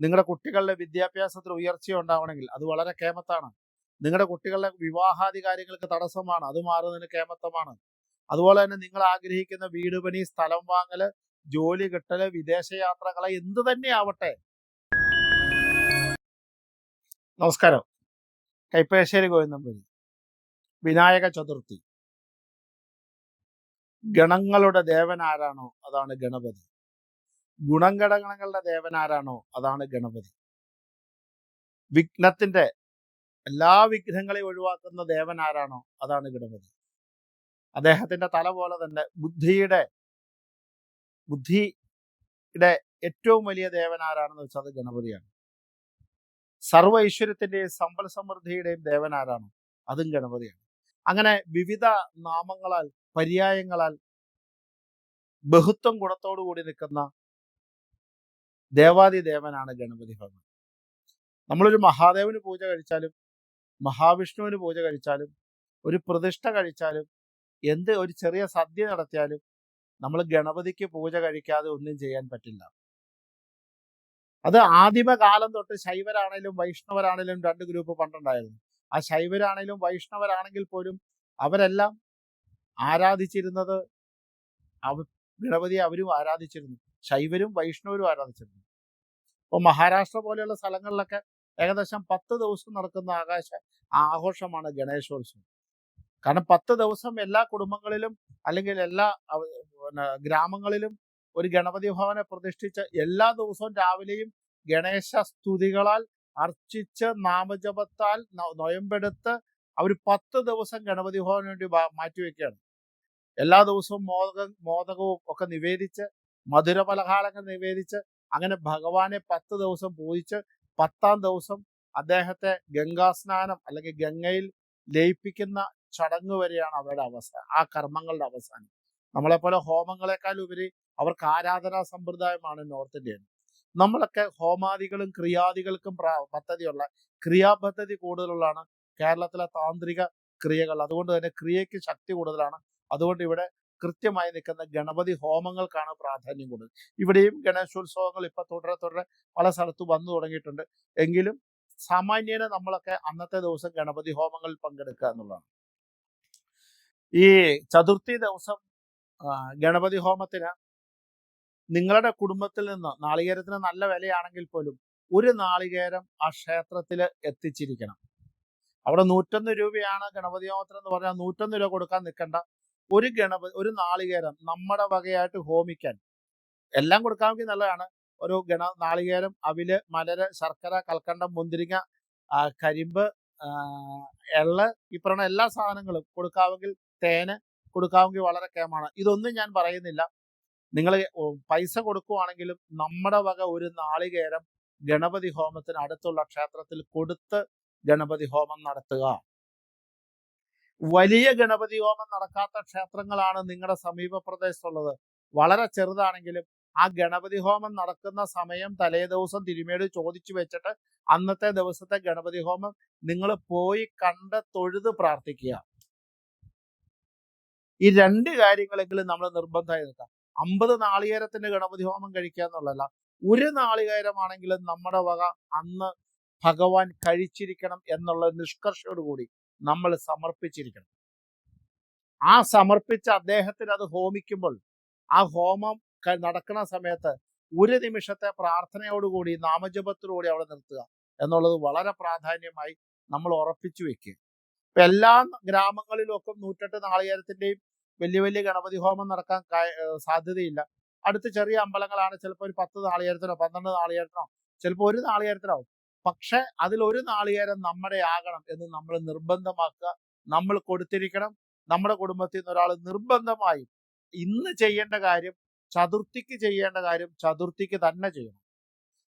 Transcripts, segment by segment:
നിങ്ങളുടെ കുട്ടികളുടെ വിദ്യാഭ്യാസത്തിൽ ഉയർച്ച ഉണ്ടാവണമെങ്കിൽ അത് വളരെ കേമത്താണ്. നിങ്ങളുടെ കുട്ടികളുടെ വിവാഹാദി കാര്യങ്ങൾക്ക് തടസ്സമാണ് അത് മാറുന്നതിന് കേമത്വമാണ്. അതുപോലെ തന്നെ നിങ്ങൾ ആഗ്രഹിക്കുന്ന വീട് പണി സ്ഥലം വാങ്ങൽ ജോലി കിട്ടൽ വിദേശയാത്രകളെ എന്ത് തന്നെ ആവട്ടെ. നമസ്കാരം. കൈപ്പേശ്ശേരി ഗോവിന്ദമ്പതി വിനായക ചതുർത്ഥി. ഗണങ്ങളുടെ ദേവൻ ആരാണോ? അതാണ് ഗണപതി. ഗുണഘടകങ്ങളുടെ ദേവൻ ആരാണോ അതാണ് ഗണപതി. വിഘ്നത്തിന്റെ എല്ലാ വിഘ്നങ്ങളെയും ഒഴിവാക്കുന്ന ദേവൻ ആരാണോ അതാണ് ഗണപതി. അദ്ദേഹത്തിന്റെ തല പോലെ തന്നെ ബുദ്ധിയുടെ ബുദ്ധിയുടെ ഏറ്റവും വലിയ ദേവൻ ആരാണെന്ന് വെച്ചാൽ അത് ഗണപതിയാണ്. സർവ ഐശ്വര്യത്തിന്റെയും സമ്പൽ സമൃദ്ധിയുടെയും ദേവൻ ആരാണോ അതും ഗണപതിയാണ്. അങ്ങനെ വിവിധ നാമങ്ങളാൽ പര്യായങ്ങളാൽ ബഹുത്വം ഗുണത്തോടു കൂടി നിൽക്കുന്ന ദേവാദി ദേവനാണ് ഗണപതി ഭഗവാൻ. നമ്മളൊരു മഹാദേവന് പൂജ കഴിച്ചാലും മഹാവിഷ്ണുവിന് പൂജ കഴിച്ചാലും ഒരു പ്രതിഷ്ഠ കഴിച്ചാലും എന്ത് ഒരു ചെറിയ സദ്യ നടത്തിയാലും നമ്മൾ ഗണപതിക്ക് പൂജ കഴിക്കാതെ ഒന്നും ചെയ്യാൻ പറ്റില്ല. അത് ആദിമകാലം തൊട്ട് ശൈവരാണേലും വൈഷ്ണവരാണേലും രണ്ട് ഗ്രൂപ്പ് പണ്ടുണ്ടായിരുന്നു. ആ ശൈവരാണേലും വൈഷ്ണവരാണെങ്കിൽ പോലും അവരെല്ലാം ആരാധിച്ചിരുന്നത് ഗണപതിയെ അവരും ആരാധിച്ചിരുന്നു. ശൈവരും വൈഷ്ണവരും ആരാധിച്ചിരുന്നു അപ്പോൾ മഹാരാഷ്ട്ര പോലെയുള്ള സ്ഥലങ്ങളിലൊക്കെ ഏകദേശം പത്ത് ദിവസം നടക്കുന്ന ആകാശ ആഘോഷമാണ് ഗണേശോത്സവം. കാരണം പത്ത് ദിവസം എല്ലാ കുടുംബങ്ങളിലും അല്ലെങ്കിൽ എല്ലാ ഗ്രാമങ്ങളിലും ഒരു ഗണപതി ഭവനെ പ്രതിഷ്ഠിച്ച് എല്ലാ ദിവസവും രാവിലെയും ഗണേശ സ്തുതികളാൽ അർച്ചിച്ച് നാമജപത്താൽ നൊയമ്പെടുത്ത് അവർ പത്ത് ദിവസം ഗണപതി ഭവന് വേണ്ടി മാറ്റിവെക്കുകയാണ്. എല്ലാ ദിവസവും മോദക മോദകവും ഒക്കെ നിവേദിച്ച് മധുര പലഹാരങ്ങൾ നിവേദിച്ച് അങ്ങനെ ഭഗവാനെ പത്ത് ദിവസം പൂജിച്ച് പത്താം ദിവസം അദ്ദേഹത്തെ ഗംഗാസ്നാനം അല്ലെങ്കിൽ ഗംഗയിൽ ലയിപ്പിക്കുന്ന ചടങ്ങ് വരെയാണ് അവരുടെ അവസാനം ആ കർമ്മങ്ങളുടെ അവസാനം. നമ്മളെപ്പോലെ ഹോമങ്ങളെക്കാൾ ഉപരി അവർക്ക് ആരാധനാ സമ്പ്രദായമാണ് നോർത്ത് ഇന്ത്യൻ നമ്മളൊക്കെ ഹോമാദികളും ക്രിയാദികൾക്കും പദ്ധതിയുള്ള ക്രിയാപദ്ധതി കൂടുതലുള്ളതാണ് കേരളത്തിലെ താന്ത്രിക ക്രിയകൾ. അതുകൊണ്ട് തന്നെ ക്രിയയ്ക്ക് ശക്തി കൂടുതലാണ്. അതുകൊണ്ട് ഇവിടെ കൃത്യമായി നിൽക്കുന്ന ഗണപതി ഹോമങ്ങൾക്കാണ് പ്രാധാന്യം കൂടുതൽ ഇവിടെയും ഗണേശോത്സവങ്ങൾ ഇപ്പൊ തുടരെ തുടരെ പല സ്ഥലത്തും വന്നു തുടങ്ങിയിട്ടുണ്ട്. എങ്കിലും സാമാന്യേന നമ്മളൊക്കെ അന്നത്തെ ദിവസം ഗണപതി ഹോമങ്ങളിൽ പങ്കെടുക്കുക എന്നുള്ളതാണ്. ഈ ചതുർത്ഥി ദിവസം ഗണപതി ഹോമത്തിന് നിങ്ങളുടെ കുടുംബത്തിൽ നിന്ന് നാളികേരത്തിന് നല്ല വിലയാണെങ്കിൽ പോലും ഒരു നാളികേരം ആ ക്ഷേത്രത്തിൽ എത്തിച്ചിരിക്കണം. അവിടെ നൂറ്റൊന്ന് രൂപയാണ് ഗണപതി ഹോമത്തിന് എന്ന് പറഞ്ഞാൽ നൂറ്റൊന്ന് രൂപ കൊടുക്കാൻ നിൽക്കണ്ട. ഒരു ഗണപതി ഒരു നാളികേരം നമ്മുടെ വകയായിട്ട് ഹോമിക്കാൻ. എല്ലാം കൊടുക്കാമെങ്കിൽ നല്ലതാണ്. ഒരു ഗണ നാളികേരം അവിൽ മലര് ശർക്കര കൽക്കണ്ടം മുന്തിരിങ്ങ കരിമ്പ് എള്ള് ഈ പറഞ്ഞ എല്ലാ സാധനങ്ങളും കൊടുക്കാമെങ്കിൽ തേന് കൊടുക്കാമെങ്കിൽ വളരെ കേമാണ്. ഇതൊന്നും ഞാൻ പറയുന്നില്ല. നിങ്ങൾ പൈസ കൊടുക്കുവാണെങ്കിലും നമ്മുടെ വക ഒരു നാളികേരം ഗണപതി ഹോമത്തിന് അടുത്തുള്ള ക്ഷേത്രത്തിൽ കൊടുത്ത് ഗണപതി ഹോമം നടത്തുക. വലിയ ഗണപതി ഹോമം നടക്കാത്ത ക്ഷേത്രങ്ങളാണ് നിങ്ങളുടെ സമീപ പ്രദേശത്തുള്ളത്. വളരെ ചെറുതാണെങ്കിലും ആ ഗണപതി ഹോമം നടക്കുന്ന സമയം തലേ ദിവസം തിരുമേട് ചോദിച്ചു വെച്ചിട്ട് അന്നത്തെ ദിവസത്തെ ഗണപതി ഹോമം നിങ്ങൾ പോയി കണ്ട് തൊഴുത് പ്രാർത്ഥിക്കുക. ഈ രണ്ട് കാര്യങ്ങളെങ്കിലും നമ്മൾ നിർബന്ധമായി നിൽക്കാം അമ്പത് നാളികേരത്തിന്റെ ഗണപതി ഹോമം കഴിക്കുക എന്നുള്ളതല്ല ഒരു നാളികേരമാണെങ്കിലും നമ്മുടെ വക അന്ന് ഭഗവാൻ കഴിച്ചിരിക്കണം എന്നുള്ള നിഷ്കർഷയോടുകൂടി നമ്മൾ സമർപ്പിച്ചിരിക്കണം. ആ സമർപ്പിച്ച അദ്ദേഹത്തിന് അത് ഹോമിക്കുമ്പോൾ ആ ഹോമം നടക്കുന്ന സമയത്ത് ഒരു നിമിഷത്തെ പ്രാർത്ഥനയോടുകൂടി നാമജപത്തിലൂടെ അവിടെ നിർത്തുക എന്നുള്ളത് വളരെ പ്രാധാന്യമായി നമ്മൾ ഉറപ്പിച്ചു വെക്കുക. ഇപ്പൊ എല്ലാ ഗ്രാമങ്ങളിലും ഒക്കെ നൂറ്റെട്ട് നാളികേരത്തിന്റെയും വലിയ വലിയ ഗണപതി ഹോമം നടക്കാൻ സാധ്യതയില്ല. അടുത്ത് ചെറിയ അമ്പലങ്ങളാണ് ചിലപ്പോൾ ഒരു പത്ത് നാളികേരത്തിനോ പന്ത്രണ്ട് നാളികേരത്തിനോ ചിലപ്പോൾ ഒരു നാളികേരത്തിനാവും പക്ഷെ അതിൽ ഒരു നാളികേരം നമ്മുടെ ആകണം എന്ന് നമ്മൾ നിർബന്ധമാക്കുക. നമ്മൾ കൊടുത്തിരിക്കണം. നമ്മുടെ കുടുംബത്തിൽ നിന്ന് ഒരാൾ നിർബന്ധമായും ഇന്ന് ചെയ്യേണ്ട കാര്യം ചതുർത്ഥിക്ക് ചെയ്യേണ്ട കാര്യം ചതുർത്ഥിക്ക് തന്നെ ചെയ്യണം.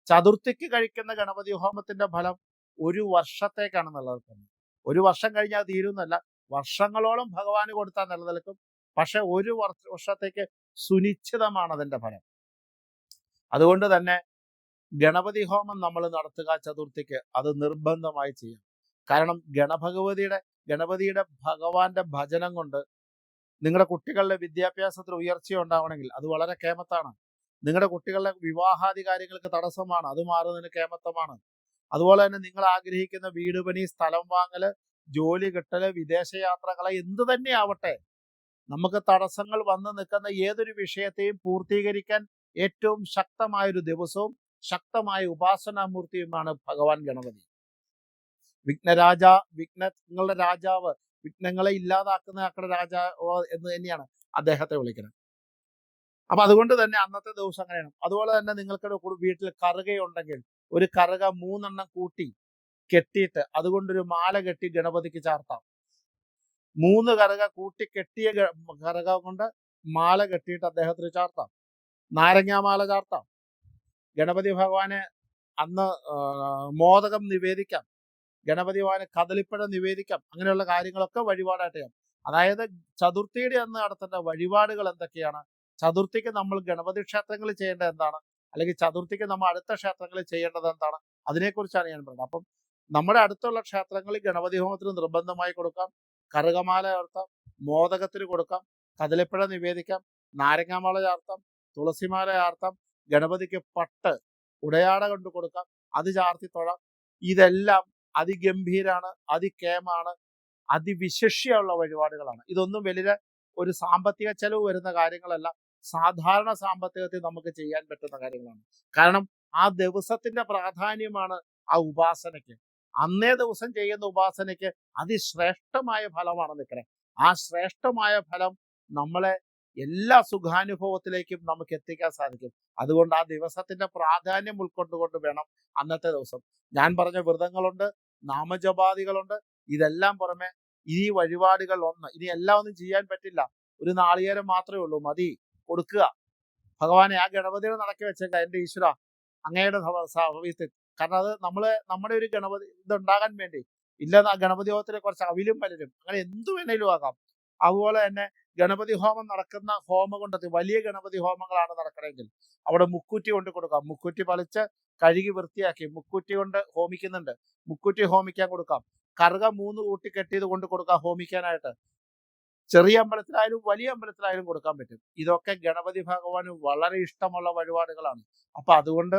ചതുർത്ഥിക്ക് കഴിക്കുന്ന ഗണപതി ഹോമത്തിന്റെ ഫലം ഒരു വർഷത്തേക്കാണ് നിലനിൽക്കുന്നത്. ഒരു വർഷം കഴിഞ്ഞാൽ തീരുന്നല്ല വർഷങ്ങളോളം ഭഗവാന് കൊടുത്താൽ നിലനിൽക്കും. പക്ഷെ ഒരു വർഷ- വർഷത്തേക്ക് സുനിശ്ചിതമാണ് അതിന്റെ ഫലം. അതുകൊണ്ട് തന്നെ ഗണപതി ഹോമം നമ്മൾ നടത്തുക ചതുർത്ഥിക്ക് അത് നിർബന്ധമായി ചെയ്യും കാരണം ഗണഭഗവതിയുടെ ഗണപതിയുടെ ഭഗവാന്റെ ഭജനം കൊണ്ട് നിങ്ങളുടെ കുട്ടികളുടെ വിദ്യാഭ്യാസത്തിൽ ഉയർച്ച ഉണ്ടാവണമെങ്കിൽ അത് വളരെ കേമത്താണ്. നിങ്ങളുടെ കുട്ടികളുടെ വിവാഹാദി കാര്യങ്ങൾക്ക് തടസ്സമാണ് അത് മാറുന്നതിന് കേമത്വമാണ്. അതുപോലെ തന്നെ നിങ്ങൾ ആഗ്രഹിക്കുന്ന വീട് പണി സ്ഥലം വാങ്ങൽ ജോലി കിട്ടൽ വിദേശയാത്രകളെ എന്ത് തന്നെ ആവട്ടെ നമുക്ക് തടസ്സങ്ങൾ വന്നു നിൽക്കുന്ന ഏതൊരു വിഷയത്തെയും പൂർത്തീകരിക്കാൻ ഏറ്റവും ശക്തമായൊരു ദിവസവും ശക്തമായ ഉപാസനാമൂർത്തിയുമാണ് ഭഗവാൻ ഗണപതി. വിഘ്നരാജ വിഘ്നങ്ങളുടെ രാജാവ് വിഘ്നങ്ങളെ ഇല്ലാതാക്കുന്ന അക്കടെ രാജാവ് എന്ന് തന്നെയാണ് അദ്ദേഹത്തെ വിളിക്കുന്നത്. അപ്പൊ അതുകൊണ്ട് തന്നെ അന്നത്തെ ദിവസം അങ്ങനെയാണ്. അതുപോലെ തന്നെ നിങ്ങൾക്ക് കു- വീട്ടിൽ കറുകയുണ്ടെങ്കിൽ ഒരു കറുക മൂന്നെണ്ണം കൂട്ടി കെട്ടിയിട്ട് അതുകൊണ്ടൊരു മാല കെട്ടി ഗണപതിക്ക് ചാർത്താം. മൂന്ന് കറുക കൂട്ടി കെട്ടിയ കറുക കൊണ്ട് മാല കെട്ടിയിട്ട് അദ്ദേഹത്തിന് ചാർത്താം. നാരങ്ങാമാല ചാർത്താം. ഗണപതി ഭഗവാന് അന്ന് മോദകം നിവേദിക്കാം. ഗണപതി ഭഗവാന് കദളിപ്പഴം നിവേദിക്കാം. അങ്ങനെയുള്ള കാര്യങ്ങളൊക്കെ വഴിപാടായിട്ട് ചെയ്യാം. അതായത് ചതുർത്ഥിയുടെ അന്ന് നടത്തേണ്ട വഴിപാടുകൾ എന്തൊക്കെയാണ്? ചതുർത്ഥിക്ക് നമ്മൾ ഗണപതി ക്ഷേത്രങ്ങളിൽ ചെയ്യേണ്ടത് എന്താണ്? അല്ലെങ്കിൽ ചതുർത്ഥിക്ക് നമ്മൾ അടുത്ത ക്ഷേത്രങ്ങളിൽ ചെയ്യേണ്ടത് എന്താണ്? അതിനെക്കുറിച്ചാണ് ഞാൻ പറയുന്നത്. അപ്പം നമ്മുടെ അടുത്തുള്ള ക്ഷേത്രങ്ങളിൽ ഗണപതി ഹോമത്തിന് നിർബന്ധമായി കൊടുക്കാം. കറുകമാല ചേർത്താം മോദകത്തിന് കൊടുക്കാം. കതിലപ്പഴ നിവേദിക്കാം. നാരങ്ങാമാല ചേർത്താം തുളസിമാല ചാർത്താം ഗണപതിക്ക് പട്ട് ഉടയാട കൊണ്ട് കൊടുക്കാം അത് ചാർത്തി തൊഴാം. ഇതെല്ലാം അതിഗംഭീരാണ് അതികേമാണ് അതിവിശിഷ്യുള്ള വഴിപാടുകളാണ്. ഇതൊന്നും വലിയ ഒരു സാമ്പത്തിക ചെലവ് വരുന്ന കാര്യങ്ങളല്ല സാധാരണ സാമ്പത്തികത്തിൽ നമുക്ക് ചെയ്യാൻ പറ്റുന്ന കാര്യങ്ങളാണ്. കാരണം ആ ദിവസത്തിന്റെ പ്രാധാന്യമാണ് ആ ഉപാസനയ്ക്ക്. അന്നേ ദിവസം ചെയ്യുന്ന ഉപാസനയ്ക്ക് അതിശ്രേഷ്ഠമായ ഫലമാണ് നിൽക്കുന്നത് ആ ശ്രേഷ്ഠമായ ഫലം നമ്മളെ എല്ലാ സുഖാനുഭവത്തിലേക്കും നമുക്ക് എത്തിക്കാൻ സാധിക്കും. അതുകൊണ്ട് ആ ദിവസത്തിന്റെ പ്രാധാന്യം ഉൾക്കൊണ്ടുകൊണ്ട് വേണം അന്നത്തെ ദിവസം. ഞാൻ പറഞ്ഞ വ്രതങ്ങളുണ്ട് നാമജപാദികളുണ്ട്. ഇതെല്ലാം പുറമെ ഈ വഴിപാടുകൾ ഒന്ന് ഇനി എല്ലാം ഒന്നും ചെയ്യാൻ പറ്റില്ല. ഒരു നാളികേരം മാത്രമേ ഉള്ളൂ മതി കൊടുക്കുക. ഭഗവാനെ ആ ഗണപതിയുടെ നടക്കി വെച്ചേക്കാം എന്റെ ഈശ്വര അങ്ങയുടെ ഭവിഷ്യത്തിൽ കാരണം അത് നമ്മൾ നമ്മുടെ ഒരു ഗണപതി ഇതുണ്ടാകാൻ വേണ്ടി. ഇല്ല ഗണപതി ഹോമത്തിന് കുറച്ച് അവിലും പലരും അങ്ങനെ എന്തു വേണേലും ആകാം. അതുപോലെ തന്നെ ഗണപതി ഹോമം നടക്കുന്ന ഹോമകുണ്ടത്തിൽ വലിയ ഗണപതി ഹോമങ്ങളാണ് നടക്കണമെങ്കിൽ. അവിടെ മുക്കുറ്റി കൊണ്ട് കൊടുക്കാം. മുക്കുറ്റി പളിച്ച് കഴുകി വൃത്തിയാക്കി. മുക്കുറ്റി കൊണ്ട് ഹോമിക്കുന്നുണ്ട്. മുക്കുറ്റി ഹോമിക്കാൻ കൊടുക്കാം. കറുക മൂന്ന് കൂട്ടി കെട്ടിയത് കൊണ്ട് കൊടുക്കാം ഹോമിക്കാനായിട്ട്. ചെറിയ അമ്പലത്തിലായാലും വലിയ അമ്പലത്തിലായാലും കൊടുക്കാൻ പറ്റും. ഇതൊക്കെ ഗണപതി ഭഗവാന് വളരെ ഇഷ്ടമുള്ള വഴിപാടുകളാണ്. അപ്പൊ അതുകൊണ്ട്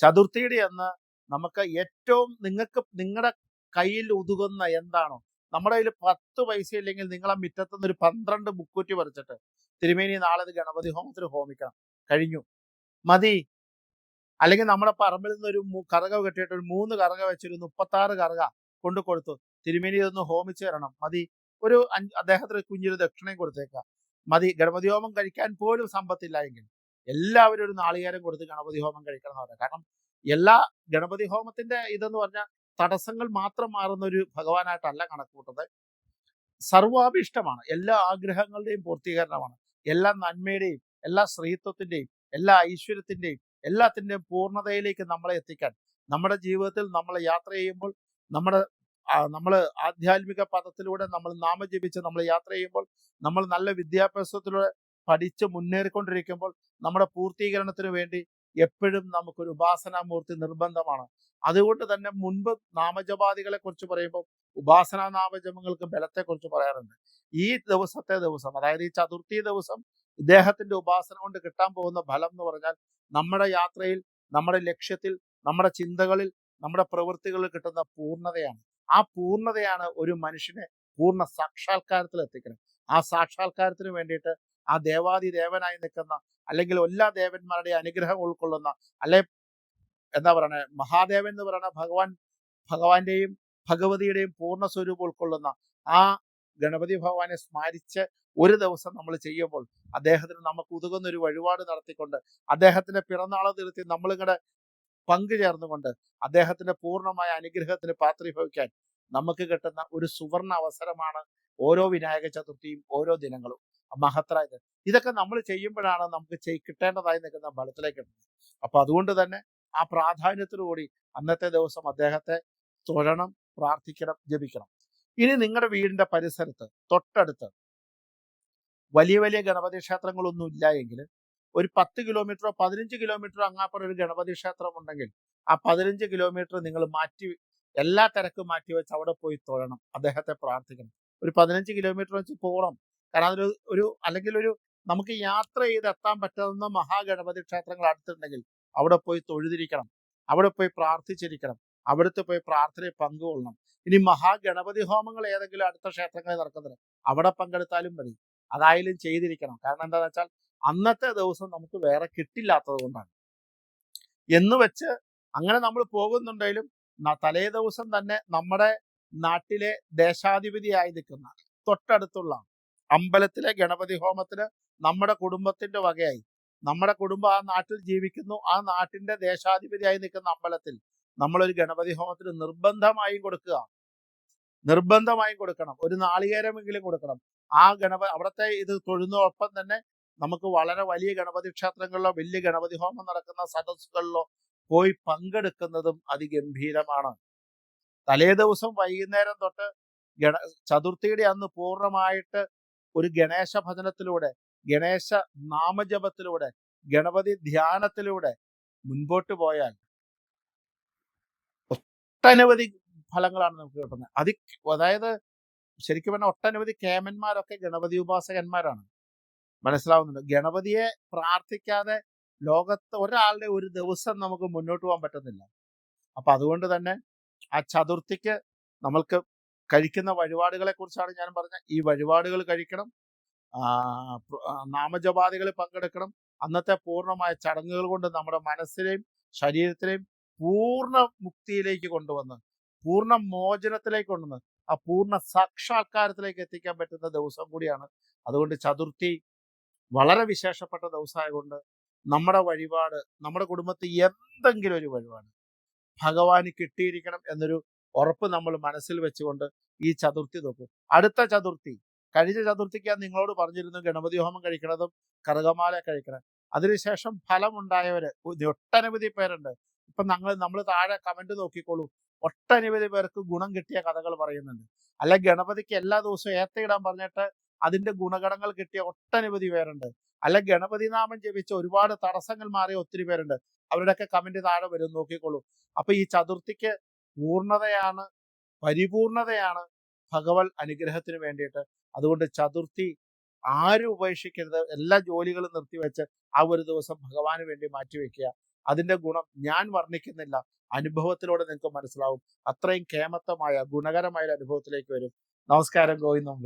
ചതുർത്ഥിയുടെ അന്ന് നമുക്ക് ഏറ്റവും നിങ്ങൾക്ക് നിങ്ങളുടെ കയ്യിൽ ഒതുങ്ങുന്ന എന്താണോ നമ്മുടെ കയ്യിൽ പത്ത് പൈസ ഇല്ലെങ്കിൽ നിങ്ങളെ മുറ്റത്തുനിന്ന് ഒരു പന്ത്രണ്ട് മുക്കൂറ്റി പറിച്ചിട്ട് തിരുമേനി നാളെ ഗണപതി ഹോമത്തിന് ഹോമിക്കണം. കഴിഞ്ഞു. മതി. അല്ലെങ്കിൽ നമ്മുടെ പറമ്പിൽ നിന്ന് ഒരു കറക കെട്ടിയിട്ട് ഒരു മൂന്ന് കറക വെച്ചൊരു മുപ്പത്താറ് കറക കൊണ്ടു കൊടുത്തു. തിരുമേനി ഇതൊന്ന് ഹോമിച്ച് തരണം. മതി. ഒരു അഞ്ച് അദ്ദേഹത്തിന് കുഞ്ഞൊരു ദക്ഷിണയും കൊടുത്തേക്കാം മതി. ഗണപതി ഹോമം കഴിക്കാൻ പോലും സമ്പത്തില്ല എങ്കിൽ എല്ലാവരും ഒരു നാളികേരം കൊടുത്ത് ഗണപതി ഹോമം കഴിക്കണം എന്ന് പറയാം. കാരണം എല്ലാ ഗണപതി ഹോമത്തിന്റെ ഇതെന്ന് പറഞ്ഞാൽ തടസ്സങ്ങൾ മാത്രം മാറുന്ന ഒരു ഭഗവാനായിട്ടല്ല കണക്കൂട്ടത് സർവാഭിഷ്ടമാണ്. എല്ലാ ആഗ്രഹങ്ങളുടെയും പൂർത്തീകരണമാണ്. എല്ലാ നന്മയുടെയും എല്ലാ ശ്രീത്വത്തിന്റെയും എല്ലാ ഐശ്വര്യത്തിന്റെയും എല്ലാത്തിന്റെയും പൂർണതയിലേക്ക് നമ്മളെ എത്തിക്കാൻ നമ്മുടെ ജീവിതത്തിൽ നമ്മൾ യാത്ര ചെയ്യുമ്പോൾ നമ്മുടെ നമ്മൾ ആധ്യാത്മിക പദത്തിലൂടെ നമ്മൾ നാമം ജപിച്ച് നമ്മൾ യാത്ര ചെയ്യുമ്പോൾ നമ്മൾ നല്ല വിദ്യാഭ്യാസത്തിലൂടെ പഠിച്ച് മുന്നേറിക്കൊണ്ടിരിക്കുമ്പോൾ നമ്മുടെ പൂർത്തീകരണത്തിന് വേണ്ടി എപ്പോഴും നമുക്കൊരു ഉപാസനാമൂർത്തി നിർബന്ധമാണ്. അതുകൊണ്ട് തന്നെ മുൻപ് നാമജപാദികളെ കുറിച്ച് പറയുമ്പോൾ ഉപാസനാ നാമജപങ്ങൾക്ക് ബലത്തെ കുറിച്ച് പറയാറുണ്ട്. ഈ ദിവസത്തെ ദിവസം അതായത് ഈ ചതുർത്ഥി ദിവസം ഇദ്ദേഹത്തിന്റെ ഉപാസന കൊണ്ട് കിട്ടാൻ പോകുന്ന ഫലം എന്ന് പറഞ്ഞാൽ നമ്മുടെ യാത്രയിൽ നമ്മുടെ ലക്ഷ്യത്തിൽ നമ്മുടെ ചിന്തകളിൽ നമ്മുടെ പ്രവൃത്തികളിൽ കിട്ടുന്ന പൂർണതയാണ്. ആ പൂർണതയാണ് ഒരു മനുഷ്യനെ പൂർണ സാക്ഷാത്കാരത്തിൽ എത്തിക്കുന്നത് ആ സാക്ഷാത്കാരത്തിന് വേണ്ടിയിട്ട് ആ ദേവാദി ദേവനായി നിൽക്കുന്ന അല്ലെങ്കിൽ എല്ലാ ദേവന്മാരുടെ അനുഗ്രഹം ഉൾക്കൊള്ളുന്ന അല്ലെ എന്താ പറയണേ? മഹാദേവൻ എന്ന് പറയുന്ന ഭഗവാൻ ഭഗവാന്റെയും ഭഗവതിയുടെയും പൂർണ സ്വരൂപം ഉൾക്കൊള്ളുന്ന ആ ഗണപതി ഭഗവാനെ സ്മരിച്ച് ഒരു ദിവസം നമ്മൾ ചെയ്യുമ്പോൾ അദ്ദേഹത്തിന് നമുക്ക് ഉതകുന്ന ഒരു വഴിപാട് നടത്തിക്കൊണ്ട് അദ്ദേഹത്തിന്റെ പിറന്നാളെ നിർത്തി നമ്മളിങ്ങടെ പങ്കുചേർന്നുകൊണ്ട് അദ്ദേഹത്തിന്റെ പൂർണമായ അനുഗ്രഹത്തിന് പാത്രീഭവിക്കാൻ നമുക്ക് കിട്ടുന്ന ഒരു സുവർണ അവസരമാണ് ഓരോ വിനായക ചതുർത്ഥിയും ഓരോ ദിനങ്ങളും. മഹത്തരായത്. ഇതൊക്കെ നമ്മൾ ചെയ്യുമ്പോഴാണ് നമുക്ക് ചെയ് കിട്ടേണ്ടതായി നിൽക്കുന്ന ബലത്തിലേക്ക് എത്തുന്നത്. അപ്പൊ അതുകൊണ്ട് തന്നെ ആ പ്രാധാന്യത്തോടുകൂടി അന്നത്തെ ദിവസം അദ്ദേഹത്തെ തൊഴണം പ്രാർത്ഥിക്കണം ജപിക്കണം. ഇനി നിങ്ങളുടെ വീടിന്റെ പരിസരത്ത് തൊട്ടടുത്ത് വലിയ വലിയ ഗണപതി ക്ഷേത്രങ്ങളൊന്നും ഇല്ല എങ്കിൽ ഒരു പത്ത് കിലോമീറ്ററോ പതിനഞ്ച് കിലോമീറ്ററോ അങ്ങാപ്പുറം ഒരു ഗണപതി ക്ഷേത്രം ഉണ്ടെങ്കിൽ ആ പതിനഞ്ച് കിലോമീറ്റർ നിങ്ങൾ മാറ്റി എല്ലാ തിരക്കും മാറ്റി വെച്ച് അവിടെ പോയി തൊഴണം. അദ്ദേഹത്തെ പ്രാർത്ഥിക്കണം. ഒരു പതിനഞ്ച് കിലോമീറ്റർ വെച്ച് പോകണം കാരണം അതൊരു ഒരു അല്ലെങ്കിൽ ഒരു നമുക്ക് യാത്ര ചെയ്ത് എത്താൻ പറ്റുന്ന മഹാഗണപതി ക്ഷേത്രങ്ങൾ അടുത്തുണ്ടെങ്കിൽ അവിടെ പോയി തൊഴുതിരിക്കണം. അവിടെ പോയി പ്രാർത്ഥിച്ചിരിക്കണം. അവിടുത്തെ പോയി പ്രാർത്ഥനയിൽ പങ്കുകൊള്ളണം. ഇനി മഹാഗണപതി ഹോമങ്ങൾ ഏതെങ്കിലും അടുത്ത ക്ഷേത്രങ്ങളിൽ നടക്കുന്നുണ്ട് അവിടെ പങ്കെടുത്താലും മതി. അതായാലും ചെയ്തിരിക്കണം. കാരണം എന്താണെന്ന് വെച്ചാൽ അന്നത്തെ ദിവസം നമുക്ക് വേറെ കിട്ടില്ലാത്തത് കൊണ്ടാണ്. എന്ന് വെച്ച് അങ്ങനെ നമ്മൾ പോകുന്നുണ്ടെങ്കിലും തലേ ദിവസം തന്നെ നമ്മുടെ നാട്ടിലെ ദേശാധിപതിയായി നിൽക്കുന്ന തൊട്ടടുത്തുള്ള അമ്പലത്തിലെ ഗണപതി ഹോമത്തിന് നമ്മുടെ കുടുംബത്തിന്റെ വകയായി. നമ്മുടെ കുടുംബം ആ നാട്ടിൽ ജീവിക്കുന്നു. ആ നാട്ടിന്റെ ദേശാധിപതിയായി നിൽക്കുന്ന അമ്പലത്തിൽ നമ്മളൊരു ഗണപതി ഹോമത്തിന് നിർബന്ധമായും കൊടുക്കുക. നിർബന്ധമായും കൊടുക്കണം. ഒരു നാളികേരമെങ്കിലും കൊടുക്കണം. ആ ഗണപ അവിടുത്തെ ഇത് തൊഴുന്നോടൊപ്പം തന്നെ നമുക്ക് വളരെ വലിയ ഗണപതി ക്ഷേത്രങ്ങളിലോ വലിയ ഗണപതി ഹോമം നടക്കുന്ന സദസ്സുകളിലോ പോയി പങ്കെടുക്കുന്നതും അതിഗംഭീരമാണ്. തലേ ദിവസം വൈകുന്നേരം തൊട്ട് ഗണ ചതുർത്ഥിയുടെ അന്ന് പൂർണമായിട്ട് ഒരു ഗണേശ ഭജനത്തിലൂടെ ഗണേശ നാമജപത്തിലൂടെ ഗണപതി ധ്യാനത്തിലൂടെ മുൻപോട്ട് പോയാൽ ഒട്ടനവധി ഫലങ്ങളാണ് നമുക്ക് കിട്ടുന്നത്. അതി അതായത് ശരിക്കും പറഞ്ഞാൽ ഒട്ടനവധി കേമന്മാരൊക്കെ ഗണപതി ഉപാസകന്മാരാണ്. മനസ്സിലാവുന്നുണ്ട്. ഗണപതിയെ പ്രാർത്ഥിക്കാതെ ലോകത്ത് ഒരാളുടെ ഒരു ദിവസം നമുക്ക് മുന്നോട്ട് പോകാൻ പറ്റുന്നില്ല. അപ്പൊ അതുകൊണ്ട് തന്നെ ആ ചതുർത്ഥിക്ക് നമ്മൾക്ക് കഴിക്കുന്ന വഴിപാടുകളെ കുറിച്ചാണ് ഞാൻ പറഞ്ഞത്. ഈ വഴിപാടുകൾ കഴിക്കണം. നാമജപാദികളിൽ പങ്കെടുക്കണം. അന്നത്തെ പൂർണമായ ചടങ്ങുകൾ കൊണ്ട് നമ്മുടെ മനസ്സിലെയും ശരീരത്തിലെയും പൂർണ മുക്തിയിലേക്ക് കൊണ്ടുവന്ന് പൂർണ മോചനത്തിലേക്ക് കൊണ്ടുവന്ന് ആ പൂർണ സാക്ഷാത്കാരത്തിലേക്ക് എത്തിക്കാൻ പറ്റുന്ന ദിവസം കൂടിയാണ്. അതുകൊണ്ട് ചതുർത്ഥി വളരെ വിശേഷപ്പെട്ട ദിവസമായതുകൊണ്ട് നമ്മുടെ വഴിപാട് നമ്മുടെ കുടുംബത്തിൽ എന്തെങ്കിലും ഒരു വഴിപാട് ഭഗവാന് കിട്ടിയിരിക്കണം എന്നൊരു ഉറപ്പ് നമ്മൾ മനസ്സിൽ വെച്ചുകൊണ്ട് ഈ ചതുർത്ഥി നോക്കും. അടുത്ത ചതുർത്ഥി കഴിഞ്ഞ ചതുർത്ഥിക്ക് ഞാൻ നിങ്ങളോട് പറഞ്ഞിരുന്നു ഗണപതി ഹോമം കഴിക്കണതും കറുകമാല കഴിക്കണം. അതിനുശേഷം ഫലമുണ്ടായവര് ഒട്ടനവധി പേരുണ്ട്. ഇപ്പൊ ഞങ്ങൾ നമ്മൾ താഴെ കമന്റ് നോക്കിക്കോളൂ. ഒട്ടനവധി പേർക്ക് ഗുണം കിട്ടിയ കഥകൾ പറയുന്നുണ്ട്. അല്ല ഗണപതിക്ക് എല്ലാ ദിവസവും ഏത്തയിടാൻ പറഞ്ഞിട്ട് അതിന്റെ ഗുണഗണങ്ങൾ കിട്ടിയ ഒട്ടനവധി പേരുണ്ട്. അല്ല ഗണപതി നാമം ജപിച്ച ഒരുപാട് തടസ്സങ്ങൾ മാറിയ ഒത്തിരി പേരുണ്ട്. അവരുടെയൊക്കെ കമന്റ് താഴെ വരും നോക്കിക്കോളൂ. അപ്പൊ ഈ ചതുർത്ഥിക്ക് പൂർണതയാണ് പരിപൂർണതയാണ് ഭഗവത് അനുഗ്രഹത്തിന് വേണ്ടിയിട്ട്. അതുകൊണ്ട് ചതുർത്ഥി ആരും ഉപേക്ഷിക്കരുത്. എല്ലാ ജോലികളും നിർത്തിവെച്ച് ആ ഒരു ദിവസം ഭഗവാന് വേണ്ടി മാറ്റിവെക്കുക. അതിന്റെ ഗുണം ഞാൻ വർണിക്കുന്നില്ല. അനുഭവത്തിലൂടെ നിങ്ങൾക്ക് മനസ്സിലാവും. അത്രയും കേമത്തമായ ഗുണകരമായ അനുഭവത്തിലേക്ക് വരും. നമസ്കാരം. ഗോവിന്ദം